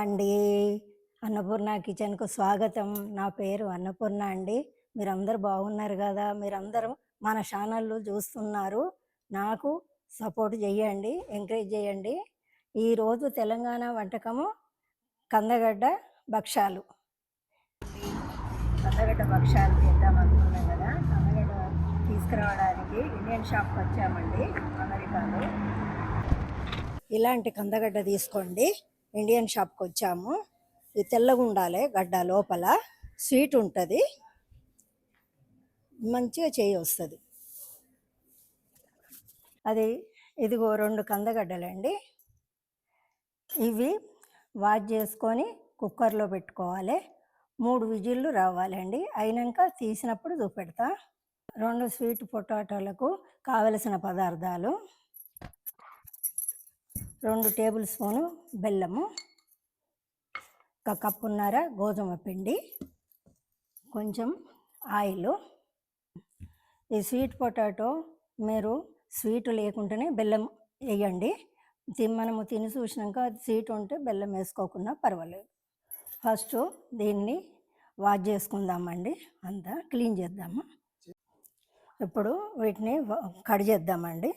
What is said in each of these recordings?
అండి. అన్నపూర్ణ కిచెన్కు స్వాగతం. నా పేరు అన్నపూర్ణ అండి. మీరందరూ బాగున్నారు కదా? మీరందరూ మన ఛానళ్ళు చూస్తున్నారు. నాకు సపోర్ట్ చేయండి ఎంకరేజ్ చేయండి ఈరోజు తెలంగాణ వంటకము కందగడ్డ భక్షాలు. కందగడ్డ భక్షాలు చేద్దాం అనుకున్నాం కదా? కందగడ్డ తీసుకురావడానికి ఇండియన్ షాప్కి వచ్చామండి అమెరికాలో. ఇలాంటి కందగడ్డ తీసుకోండి. ఇండియన్ షాప్కి వచ్చాము. ఇది తెల్లగా ఉండాలి గడ్డ లోపల. స్వీట్ ఉంటుంది. మంచిగా చేయి వస్తుంది. అది ఇదిగో రెండు కందగడ్డలండి. ఇవి వాష్ చేసుకొని కుక్కర్లో పెట్టుకోవాలి. మూడు విజిల్లు రావాలండి. అయినాక తీసినప్పుడు చూపెడతా. రెండు స్వీట్ పొటాటోలకు కావలసిన పదార్థాలు. రెండు టేబుల్ స్పూను బెల్లము ఒక కప్పున్నర గోధుమ పిండి కొంచెం ఆయిల్. ఈ స్వీట్ పొటాటో మీరు స్వీట్ లేకుంటేనే బెల్లం వేయండి. తి- మనము తిని చూసినాక అది స్వీట్ ఉంటే బెల్లం వేసుకోకుండా పర్వాలేదు. ఫస్ట్ దీన్ని వాష్ చేసుకుందామండి. అంతా క్లీన్ చేద్దాము. ఇప్పుడు వీటిని కట్ చేద్దామండి.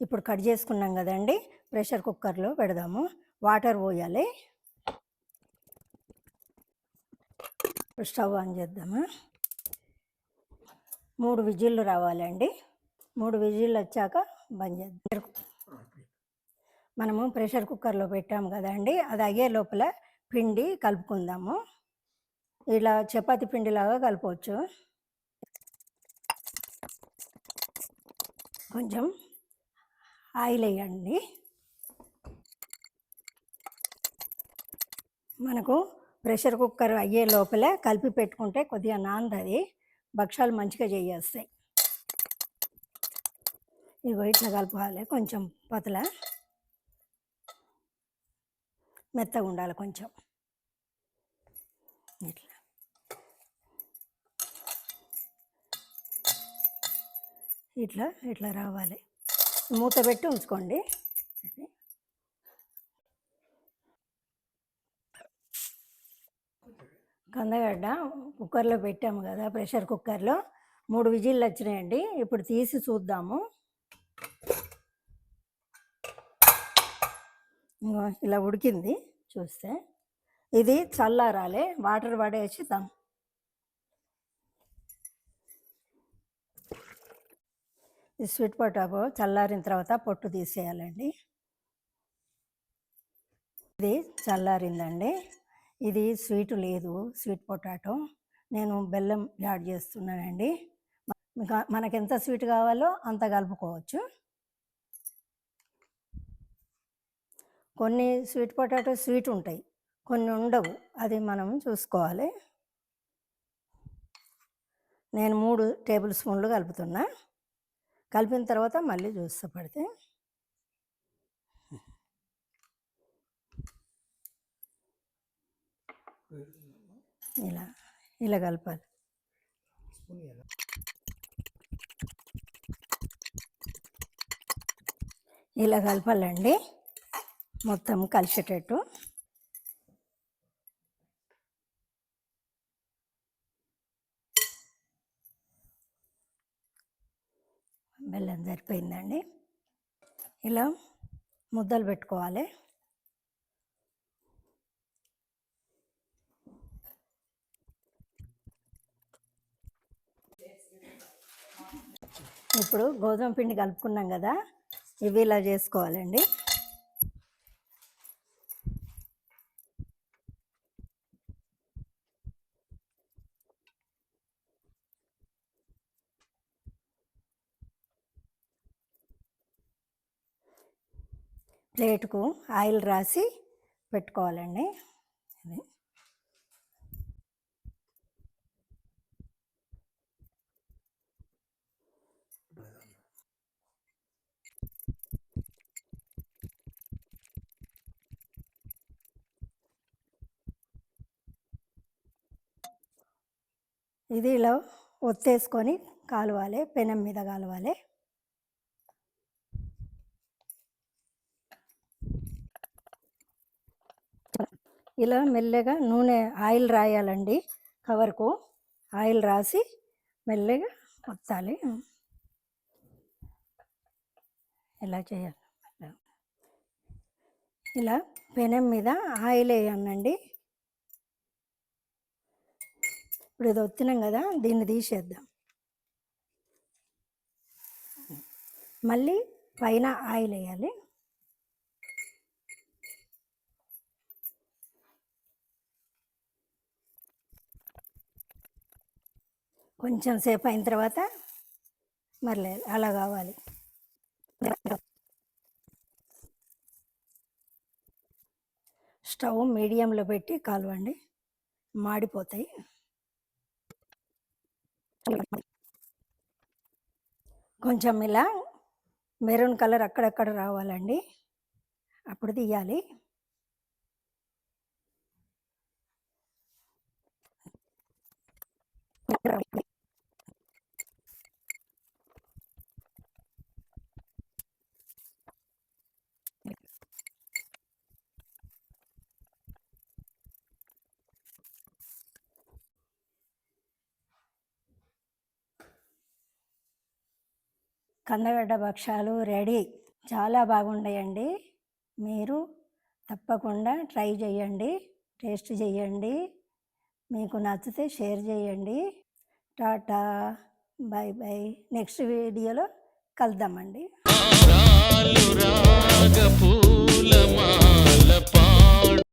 ఇప్పుడు కట్ చేసుకున్నాం కదండి. ప్రెషర్ కుక్కర్లో పెడదాము. వాటర్ పోయాలి. స్టవ్ ఆన్ చేద్దాము. మూడు విజిల్లు రావాలండి. మూడు విజిల్లు వచ్చాక బంద్ చేద్దాం. మనము ప్రెషర్ కుక్కర్లో పెట్టాము కదండి. అది అయ్యే లోపల పిండి కలుపుకుందాము. ఇలా చపాతి పిండిలాగా కలపవచ్చు. కొంచెం ఆయిల్ వేయండి. మనకు ప్రెషర్ కుక్కర్ అయ్యే లోపలే కలిపి పెట్టుకుంటే కొద్దిగా నాందది భక్షాలు మంచిగా చేయేస్తాయి. ఇగో ఇట్లా కలపాలి కొంచెం పతల. మెత్తగా ఉండాలి కొంచెం. ఇట్లా. ఇట్లా ఇట్లా రావాలి. మూత పెట్టి ఉంచుకోండి. కందగడ్డ కుక్కర్లో పెట్టాము కదా ప్రెషర్ కుక్కర్లో. మూడు విజిల్లు వచ్చినాయండి. ఇప్పుడు తీసి చూద్దాము. ఇలా ఉడికింది చూస్తే. ఇది చల్లారాలే వాటర్ పడేసి ఈ స్వీట్ పొటాటో చల్లారిన తర్వాత పొట్టు తీసేయాలండి. ఇది చల్లారిందండి. ఇది స్వీట్ లేదు స్వీట్ పొటాటో. నేను బెల్లం యాడ్ చేస్తున్నానండి. మనకు మనకి ఎంత స్వీట్ కావాలో అంత కలుపుకోవచ్చు. కొన్ని స్వీట్ పొటాటో స్వీట్ ఉంటాయి కొన్ని ఉండవు. అది మనం చూసుకోవాలి. నేను మూడు టేబుల్ స్పూన్లు కలుపుతున్నా. కలిపిన తర్వాత మళ్ళీ చూస్తపడితే ఇలా ఇలా కలపాలి. ఇలా కలపాలండి. మొత్తం కలిసేటట్టు. బెల్లం సరిపోయిందండి. ఇలా ముద్దలు పెట్టుకోవాలి. ఇప్పుడు గోధుమ పిండి కలుపుకున్నాం కదా ఇవి ఇలా చేసుకోవాలండి. ప్లేట్కు ఆయిల్ రాసి పెట్టుకోవాలండి. ఇది ఇది ఇలా ఒత్తేసుకొని కాలవాలి పెనం మీద కాలవాలి. ఇలా మెల్లగా నూనె ఆయిల్ రాయాలండి. కవర్కు ఆయిల్ రాసి మెల్లగా ఒత్తాలి. ఇలా చేయాలి. ఇలా పెనం మీద ఆయిల్ వేయనండి. ఇప్పుడు ఇది వచ్చినాం కదా దీన్ని తీసేద్దాం. మళ్ళీ పైన ఆయిల్ వేయాలి. కొంచెం సేపు అయిన తర్వాత మరలే అలా కావాలి. స్టవ్ మీడియంలో పెట్టి కాలవండి. మాడిపోతాయి. కొంచెం ఇలా మెరూన్ కలర్ అక్కడక్కడ రావాలండి. అప్పుడు తీయాలి. కందగడ్డ భక్షాలు రెడీ. చాలా బాగున్నాయండి మీరు తప్పకుండా ట్రై చేయండి టేస్ట్ చేయండి మీకు నచ్చితే షేర్ చేయండి టాటా. బాయ్ బాయ్ నెక్స్ట్ వీడియోలో కలుద్దామండి. రాగ పూలమా?